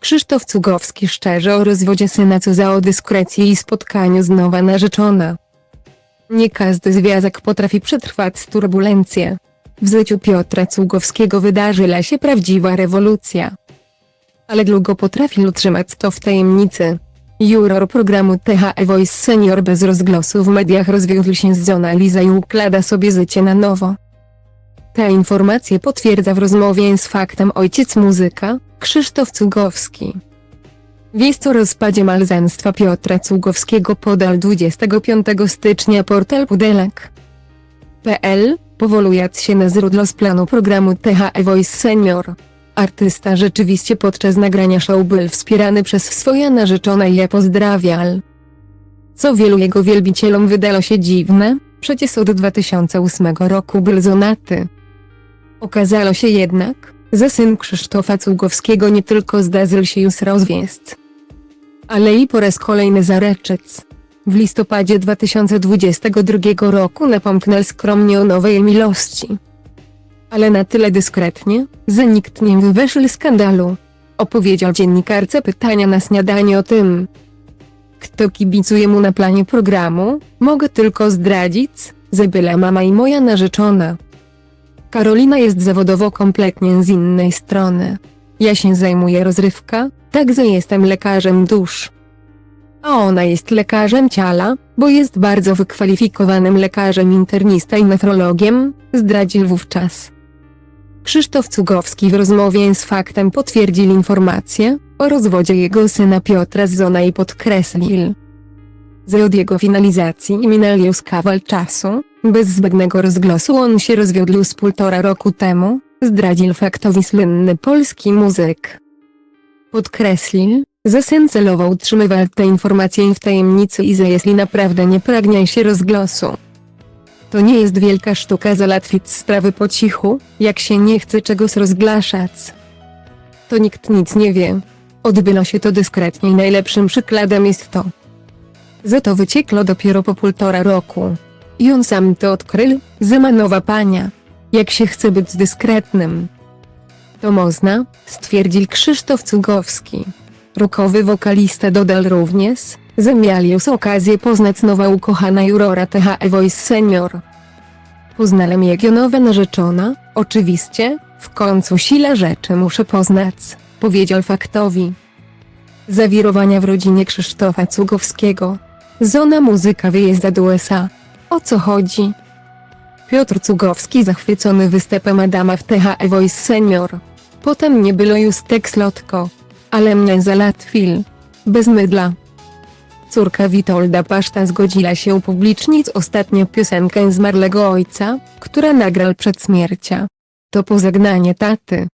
Krzysztof Cugowski szczerze o rozwodzie syna co za o dyskrecję i spotkaniu z nowa narzeczona. Nie każdy związek potrafi przetrwać turbulencje. W życiu Piotra Cugowskiego wydarzyła się prawdziwa rewolucja. Ale długo potrafił utrzymać to w tajemnicy. Juror programu THE Voice Senior bez rozgłosu w mediach rozwiódł się z Zona Liza i układa sobie życie na nowo. Te informacje potwierdza w rozmowie z faktem ojciec muzyka, Krzysztof Cugowski. Wieść o rozpadzie małżeństwa Piotra Cugowskiego podał 25 stycznia portal Pudelek.pl, powołując się na źródło z planu programu THE Voice Senior. Artysta rzeczywiście podczas nagrania show był wspierany przez swoją narzeczoną i je pozdrawiał. Co wielu jego wielbicielom wydało się dziwne, przecież od 2008 roku był żonaty. Okazało się jednak, że syn Krzysztofa Cugowskiego nie tylko zdarzył się już rozwiest, ale i po raz kolejny zareczec. W listopadzie 2022 roku napomknął skromnie o nowej miłości. Ale na tyle dyskretnie, że nikt nie wyweszył skandalu. Opowiedział dziennikarce pytania na śniadanie o tym, kto kibicuje mu na planie programu, mogę tylko zdradzić, że była mama i moja narzeczona. Karolina jest zawodowo kompletnie z innej strony. Ja się zajmuję rozrywka, także jestem lekarzem dusz. A ona jest lekarzem ciała, bo jest bardzo wykwalifikowanym lekarzem internista i nefrologiem, zdradził wówczas. Krzysztof Cugowski w rozmowie z faktem potwierdził informację o rozwodzie jego syna Piotra z Zona i podkreślił, że od jego finalizacji minął już kawał czasu, bez zbędnego rozgłosu on się rozwiódł z półtora roku temu, zdradził faktowi słynny polski muzyk. Podkreślił, że syn celowo utrzymywał te informacje w tajemnicy i że jeśli naprawdę nie pragnie się rozgłosu, to nie jest wielka sztuka załatwić sprawy po cichu, jak się nie chce czegoś rozgłaszać. To nikt nic nie wie. Odbyło się to dyskretnie i najlepszym przykładem jest to, że to wyciekło dopiero po półtora roku. I on sam to odkrył, że ma nowa pania. Jak się chce być dyskretnym. To można, stwierdził Krzysztof Cugowski. Rokowy wokalista dodał również, że miał okazję poznać nowa ukochana jurora THE Voice Senior. Poznałem jego nowa narzeczona, oczywiście, w końcu sila rzeczy muszę poznać, powiedział faktowi. Zawirowania w rodzinie Krzysztofa Cugowskiego. Zona muzyka wyjazda do USA. O co chodzi? Piotr Cugowski zachwycony występem Adama w THE Voice Senior. Potem nie było już tak slotko. Ale mnie załatwił. Bez mydla. Córka Witolda Paszta zgodziła się upublicznić ostatnio piosenkę zmarłego ojca, która nagrał przed śmiercią. To pożegnanie taty.